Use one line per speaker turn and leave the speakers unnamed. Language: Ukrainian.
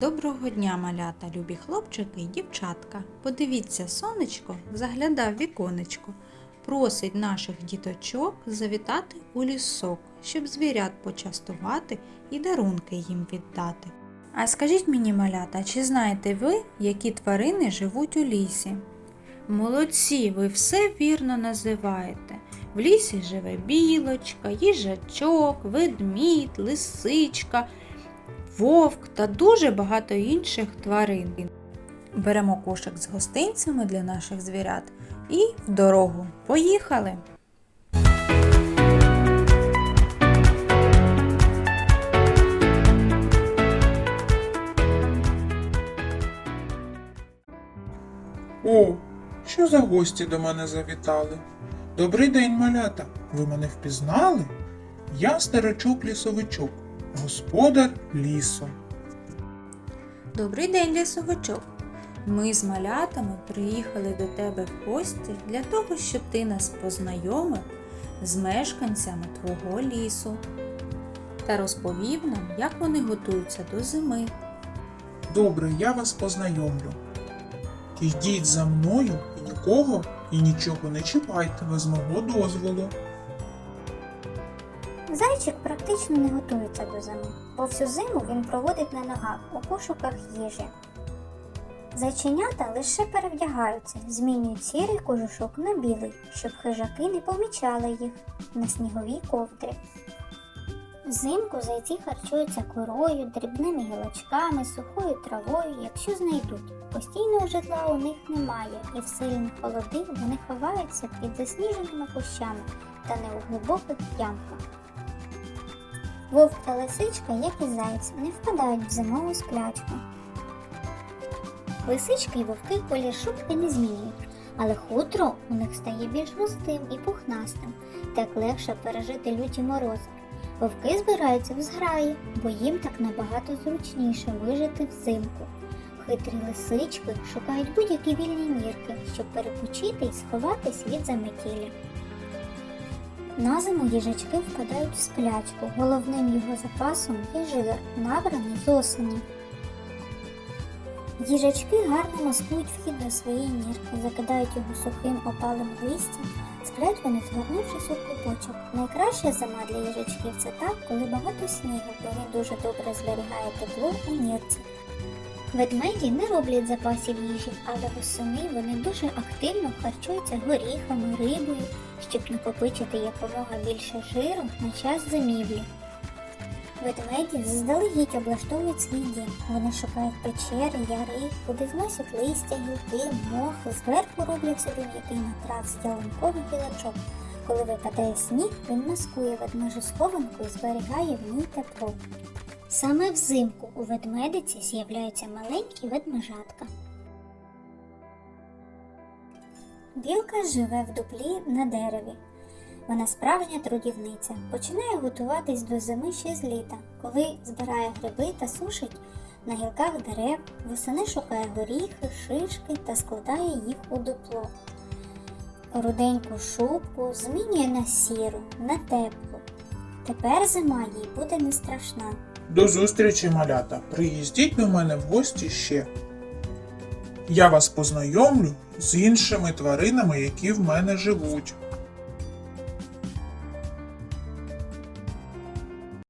Доброго дня, малята, любі хлопчики і дівчатка. Подивіться, сонечко заглядав віконечко. Просить наших діточок завітати у лісок, щоб звірят почастувати і дарунки їм віддати. А скажіть мені, малята, чи знаєте ви, які тварини живуть у лісі? Молодці, ви все вірно називаєте. В лісі живе білочка, їжачок, ведмідь, лисичка, вовк та дуже багато інших тварин. Беремо кошик з гостинцями для наших звірят і в дорогу. Поїхали!
О, що за гості до мене завітали? Добрий день, малята. Ви мене впізнали? Я старичок лісовичок, господар лісу.
Добрий день, лісовичок! Ми з малятами приїхали до тебе в гості для того, щоб ти нас познайомив з мешканцями твого лісу та розповів нам, як вони готуються до зими.
Добре, я вас познайомлю. Йдіть за мною і нікого і нічого не чіпайте без мого дозволу.
Зайчик практично не готується до зими, бо всю зиму він проводить на ногах у пошуках їжі. Зайченята лише перевдягаються, змінюють сірий кожушок на білий, щоб хижаки не помічали їх на сніговій ковдрі. Взимку зайці харчуються корою, дрібними гілочками, сухою травою, якщо знайдуть. Постійного житла у них немає, і в сильні холоди вони ховаються під засніженими кущами та не у глибоких ямках. Вовк та лисичка, як і заяць, не впадають в зимову сплячку. Лисички й вовки колір шубки не змінюють, але хутро у них стає більш густим і пухнастим, так легше пережити люті морози. Вовки збираються в зграї, бо їм так набагато зручніше вижити взимку. Хитрі лисички шукають будь-які вільні нірки, щоб перепочити і сховатись від заметілі. На зиму їжачки впадають в сплячку. Головним його запасом є жир, набраний з осені. Їжачки гарно маскують вхід до своєї нірки, закидають його сухим опалим листям, сплять вони згорнувшись у клубочок. Найкраща зима для їжачків це так, коли багато снігу, бо він дуже добре зберігає тепло у нірці. Ведмеді не роблять запасів їжі, але восени вони дуже активно харчуються горіхами, рибою, щоб накопичити якомога більше жиру на час зимівлі. Ведмеді заздалегідь облаштовують свій дім. Вони шукають печери, яри, куди зносять листя, гілки, мох, зверху роблять собі м'який матрац з ялинкових гілочок. Коли випадає сніг, він маскує ведмежу схованку і зберігає в ній тепло. Саме взимку у ведмедиці з'являються маленькі ведмежатка. Білка живе в дуплі на дереві. Вона справжня трудівниця. Починає готуватись до зими ще з літа, коли збирає гриби та сушить на гілках дерев, восени шукає горіхи, шишки та складає їх у дупло. Руденьку шубку змінює на сіру, на теплу. Тепер зима їй буде не страшна.
До зустрічі, малята. Приїздіть до мене в гості ще. Я вас познайомлю з іншими тваринами, які в мене живуть.